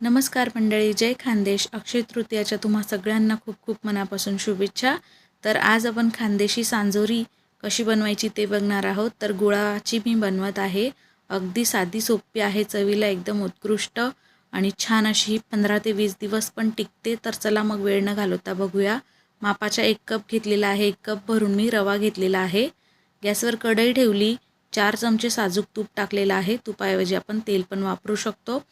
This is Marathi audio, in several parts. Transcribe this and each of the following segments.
नमस्कार मंडळी जय खानदेश. अक्षय तृतीयाच्या तुम्हा सगळ्यांना खूप खूप मनापासून शुभेच्छा. तर आज आपण खानदेशी सांजोरी कशी बनवायची ते बघणार आहोत. तर गुळाची मी बनवत आहे. अगदी साधी सोपी आहे चवीला एकदम उत्कृष्ट आणि छान अशी पंधरा ते वीस दिवस पण टिकते. तर चला मग वेळ न घालवता बघूया. मापाच्या एक कप घेतलेला आहे एक कप भरून मी रवा घेतलेला आहे. गॅसवर कढई ठेवली. चार चमचे साजूक तूप टाकलेलं आहे. तुपाऐवजी आपण तेल पण वापरू शकतो.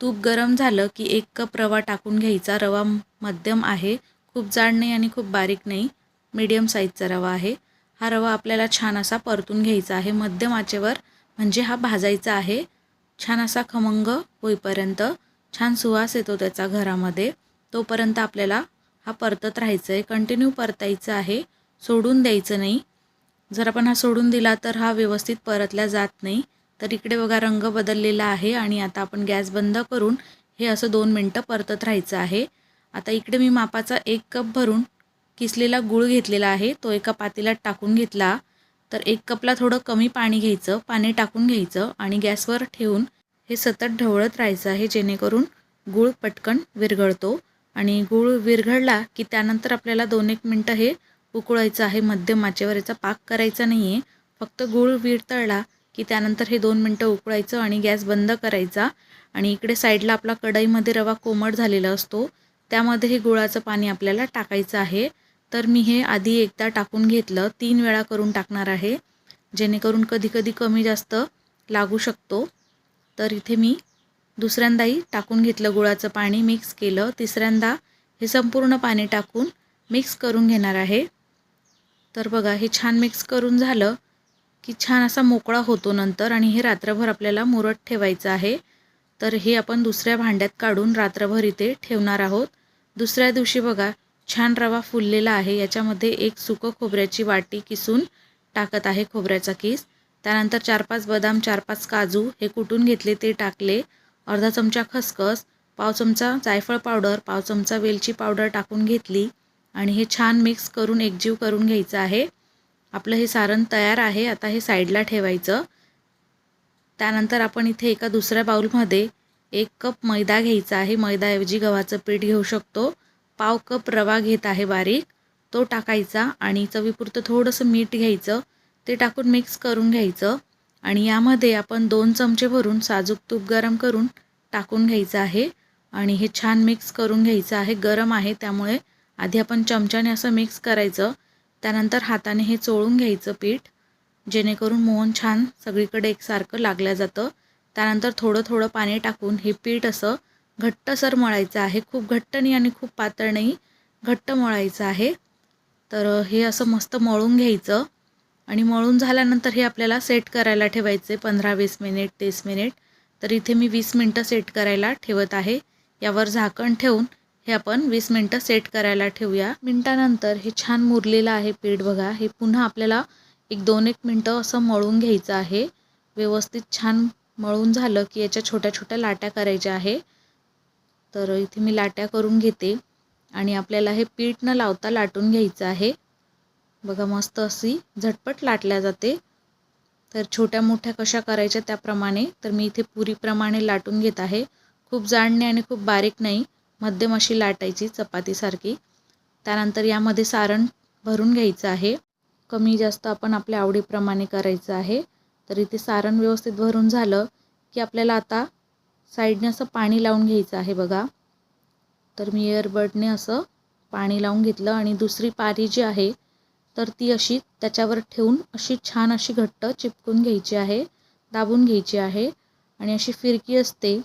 तूप गरम झालं की एक कप रवा टाकून घ्यायचा. रवा मध्यम आहे खूप जाड नाही आणि खूप बारीक नाही मीडियम साईजचा रवा आहे. हा रवा आपल्याला छान असा परतून घ्यायचा आहे. मध्यम आचेवर म्हणजे हा भाजायचा आहे. छान असा खमंग होईपर्यंत छान सुवास येतो त्याचा घरामध्ये. तोपर्यंत आपल्याला हा परतत राहायचं आहे कंटिन्यू परतायचं आहे. सोडून द्यायचं नाही. जर आपण हा सोडून दिला तर हा व्यवस्थित परतला जात नाही. तर इकडे बघा रंग बदललेला आहे आणि आता आपण गॅस बंद करून हे असं दोन मिनटं परतत राहायचं आहे. आता इकडे मी मापाचा एक कप भरून किसलेला गूळ घेतलेला आहे. तो एका पातेल्यात टाकून घेतला. तर एक कपला थोडं कमी पाणी घ्यायचं पाणी टाकून घ्यायचं आणि गॅसवर ठेवून हे सतत ढवळत राहायचं आहे जेणेकरून गूळ पटकन विरघळतो. आणि गूळ विरघळला की त्यानंतर आपल्याला दोन एक मिनटं हे उकळायचं आहे. मध्यम माचेवर याचा पाक करायचा नाही आहे फक्त गूळ विरतळला की त्यानंतर हे दोन मिनटं उकळायचं आणि गॅस बंद करायचा. आणि इकडे साईडला आपला कढईमध्ये रवा कोमट झालेला असतो. त्यामध्ये हे गुळाचं पाणी आपल्याला टाकायचं आहे. तर मी हे आधी एकदा टाकून घेतलं. तीन वेळा करून टाकणार आहे. जेणेकरून कधीकधी कमी जास्त लागू शकतो. तर इथे मी दुसऱ्यांदाही टाकून घेतलं गुळाचं पाणी मिक्स केलं. तिसऱ्यांदा हे संपूर्ण पाणी टाकून मिक्स करून घेणार आहे. तर बघा हे छान मिक्स करून झालं. की छान असा मोकळा होतो नंतर आणि हे रात्रभर आपल्याला मुरत ठेवायचं आहे. तर हे आपण दुसऱ्या भांड्यात काढून रात्रभर इथे ठेवणार आहोत. दुसऱ्या दिवशी बघा छान रवा फुललेला आहे. याच्यामध्ये एक सुकं खोबऱ्याची वाटी किसून टाकत आहे खोबऱ्याचा किस. त्यानंतर चार पाच बदाम चार पाच काजू हे कुटून घेतले ते टाकले. अर्धा चमचा खसखस पाव चमचा जायफळ पावडर पाव चमचा वेलची पावडर टाकून घेतली. आणि हे छान मिक्स करून एकजीव करून घ्यायचं आहे. आपलं हे सारण तयार आहे आता हे साईडला ठेवायचं. त्यानंतर आपण इथे एका दुसऱ्या बाऊलमध्ये एक कप मैदा घ्यायचा आहे. मैदाऐवजी गव्हाचं पीठ घेऊ शकतो. पाव कप रवा घेत आहे बारीक. तो टाकायचा आणि चवीपुरतं थोडंसं मीठ घ्यायचं. ते टाकून मिक्स करून घ्यायचं. आणि यामध्ये आपण दोन चमचे भरून साजूक तूप गरम करून टाकून घ्यायचं आहे. आणि हे छान मिक्स करून घ्यायचं आहे. गरम आहे त्यामुळे आधी आपण चमच्याने असं मिक्स करायचं. त्यानंतर हाताने हे चोळून घ्यायचं पीठ जेणेकरून मोहन छान सगळीकडे एकसारखं लागलं जातं. त्यानंतर थोडं थोडं पाणी टाकून हे पीठ असं घट्टसर मळायचं आहे. खूप घट्ट नाही आणि खूप पातळ नाही घट्ट मळायचं आहे. तर हे असं मस्त मळून घ्यायचं आणि मळून झाल्यानंतर हे आपल्याला सेट करायला ठेवायचे पंधरा वीस मिनिट तीस मिनिट. तर इथे मी वीस मिनटं सेट करायला ठेवत आहे. यावर झाकण ठेवून हे आपण वीस मिनटं सेट करायला ठेवूया. मिनटानंतर हे छान मुरलेलं आहे पीठ बघा. हे पुन्हा आपल्याला एक दोन एक मिनटं असं मळून घ्यायचं आहे. व्यवस्थित छान मळून झालं की याच्या छोट्या छोट्या लाट्या करायच्या आहे. तर इथे मी लाट्या करून घेते. आणि आपल्याला हे पीठ न लावता लाटून घ्यायचं आहे. बघा मस्त अशी झटपट लाटल्या जाते. तर छोट्या मोठ्या कशा करायच्या त्याप्रमाणे. तर मी इथे पुरीप्रमाणे लाटून घेत आहे. खूप जाड नाही आणि खूप बारीक नाही. मध्यम अशी लाटायची चपातीसारखी. त्यानंतर यामध्ये सारण भरून घ्यायचं आहे. कमी जास्त आपण आपल्या आवडीप्रमाणे करायचं आहे. तर इथे सारण व्यवस्थित भरून झालं की आपल्याला आता साईडने असं पाणी लावून घ्यायचं आहे बघा. तर मी एअरबडने असं पाणी लावून घेतलं आणि दुसरी पारी जी आहे तर ती अशी त्याच्यावर ठेवून अशी छान अशी घट्ट चिपकून घ्यायची आहे दाबून घ्यायची आहे. आणि अशी फिरकी असते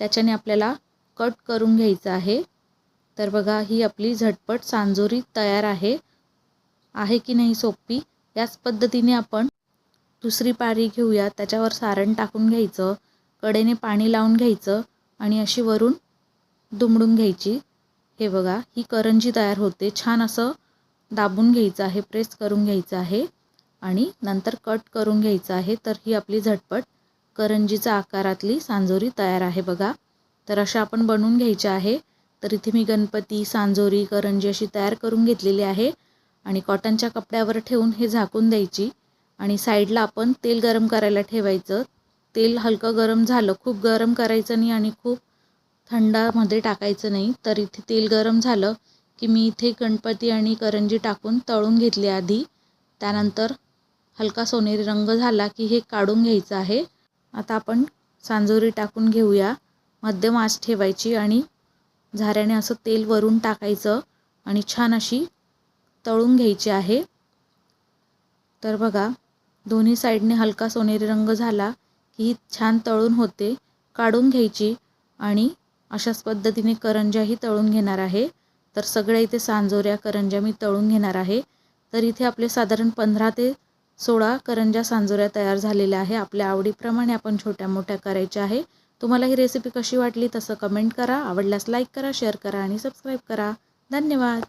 त्याच्याने आपल्याला कट करून घ्यायचं आहे. तर बघा ही आपली झटपट सांजोरी तयार आहे. आहे की नाही सोपी याच पद्धतीने आपण दुसरी पारी घेऊया. त्याच्यावर सारण टाकून घ्यायचं कडेने पाणी लावून घ्यायचं आणि अशी वरून दुमडून घ्यायची. हे बघा ही करंजी तयार होते. छान असं दाबून घ्यायचं आहे प्रेस करून घ्यायचं आहे आणि नंतर कट करून घ्यायचं आहे. तर ही आपली झटपट करंजीचा आकारातली सांजोरी तयार आहे बघा. तर अशा आपण बनवून घ्यायच्या आहे. तर इथे मी गणपती सांजोरी करंजी अशी तयार करून घेतलेली आहे. आणि कॉटनच्या कपड्यावर ठेवून हे झाकून द्यायची. आणि साईडला आपण तेल गरम करायला ठेवायचं. तेल हलकं गरम झालं खूप गरम करायचं नाही आणि खूप थंडामध्ये टाकायचं नाही. तर इथे तेल गरम झालं की मी इथे गणपती आणि करंजी टाकून तळून घेतली आधी. त्यानंतर हलका सोनेरी रंग झाला की हे काढून घ्यायचं आहे. आता आपण सांजोरी टाकून घेऊया. मध्यम आच ठेवायची आणि झाऱ्याने असं तेल वरून टाकायचं आणि छान अशी तळून घ्यायची आहे. तर बघा दोन्ही साईडने हलका सोनेरी रंग झाला की ही छान तळून होते. काढून घ्यायची आणि अशाच पद्धतीने करंजाही तळून घेणार आहे. तर सगळ्या इथे सांजोऱ्या करंज्या मी तळून घेणार आहे. तर इथे आपले साधारण पंधरा ते सोळा करंज्या सांजोऱ्या तयार झालेल्या आहे. आपल्या आवडीप्रमाणे आपण छोट्या मोठ्या करायच्या आहे. तुम्हाला ही रेसिपी कशी वाटली तसं कमेंट करा. आवडल्यास लाईक करा शेअर करा आणि सबस्क्राईब करा. धन्यवाद.